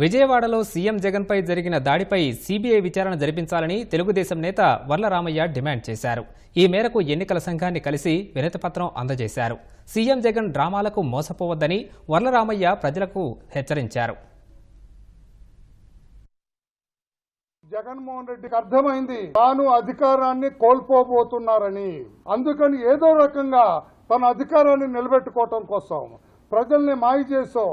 విజయవాడలో సీఎం జగన్పై జరిగిన దాడిపై సీబీఐ విచారణ జరిపించాలని తెలుగుదేశం నేత వర్లరామయ్య డిమాండ్ చేశారు. ఈ మేరకు ఎన్నికల సంఘాన్ని కలిసి వినతిపత్రం అందజేశారు. సీఎం జగన్ డ్రామాలకు మోసపోవద్దని వర్లరామయ్య ప్రజలకు హెచ్చరించారు. జగన్మోహన్ రెడ్డికి అర్థమైంది. తాను అధికారాన్ని కోల్పోబోతున్నారని. అందుకని ఏదో రకంగా తన అధికారాన్ని నిలబెట్టుకోవటం కోసం ప్రజల్ని మాయ చేసో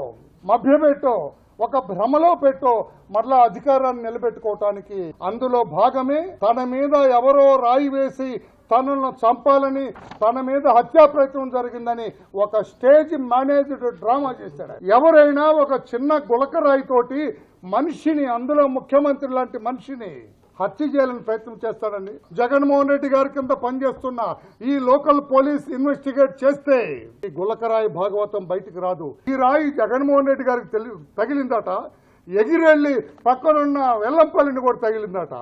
మభ్యపెట్టో ఒక భ్రమలో పెట్టో మరలా అధికారాన్ని నిలబెట్టుకోవటానికి అందులో భాగమే తన మీద ఎవరో రాయి వేసి తనను చంపాలని తన మీద హత్యా ప్రయత్నం జరిగిందని ఒక స్టేజ్ మేనేజ్డ్ డ్రామా చేశాడు. ఎవరైనా ఒక చిన్న గులకరాయి తోటి మనిషిని అందులో ముఖ్యమంత్రి లాంటి మనిషిని హత్య చేయాలని ప్రయత్నం చేస్తాడండి. జగన్మోహన్ రెడ్డి గారి కింద పనిచేస్తున్న ఈ లోకల్ పోలీస్ ఇన్వెస్టిగేట్ చేస్తే ఈ గులకరాయి భాగవతం బయటికి రాదు. ఈ రాయి జగన్మోహన్ రెడ్డి గారికి తగిలిందట. ఎగిరెళ్ళి పక్కనున్న వెల్లంపల్లిని కూడా తగిలిందట.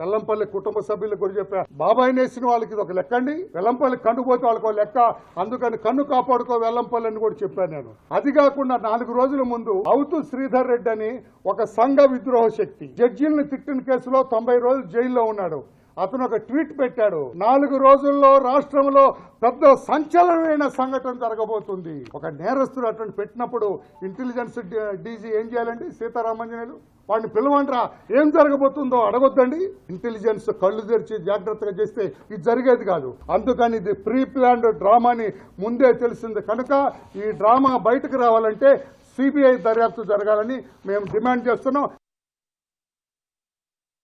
వెల్లంపల్లి కుటుంబ సభ్యులు గురి చెప్పారు బాబాయ్ నేసిన వాళ్ళకి ఇది ఒక లెక్క అండి. వెల్లంపల్లి కన్ను పోతే వాళ్ళకి ఒక లెక్క. అందుకని కన్ను కాపాడుకో వెల్లంపల్లి అని కూడా చెప్పాను నేను. అది కాకుండా నాలుగు రోజుల ముందు అవుతు శ్రీధర్ రెడ్డి అని ఒక సంఘ విద్రోహ శక్తి. జడ్జీలను తిట్టిన కేసులో తొంభై రోజులు జైల్లో ఉన్నాడు. అతను ఒక ట్వీట్ పెట్టాడు. నాలుగు రోజుల్లో రాష్ట్రంలో పెద్ద సంచలనమైన సంఘటన జరగబోతుంది. ఒక నేరస్తుడు అటువంటి పెట్టినప్పుడు ఇంటెలిజెన్స్ డీజీ ఏం చేయాలండి? సీతారామంజనేయులు వాడిని పిలవండ్రా. ఏం జరగబోతుందో అడగొద్దండి. ఇంటెలిజెన్స్ కళ్ళు తెరిచి జాగ్రత్తగా చేస్తే ఇది జరిగేది కాదు. అందుకని ఇది ప్రీ ప్లాన్డ్ డ్రామాని ముందే తెలిసింది కనుక ఈ డ్రామా బయటకు రావాలంటే సిబిఐ దర్యాప్తు జరగాలని మేము డిమాండ్ చేస్తున్నాం.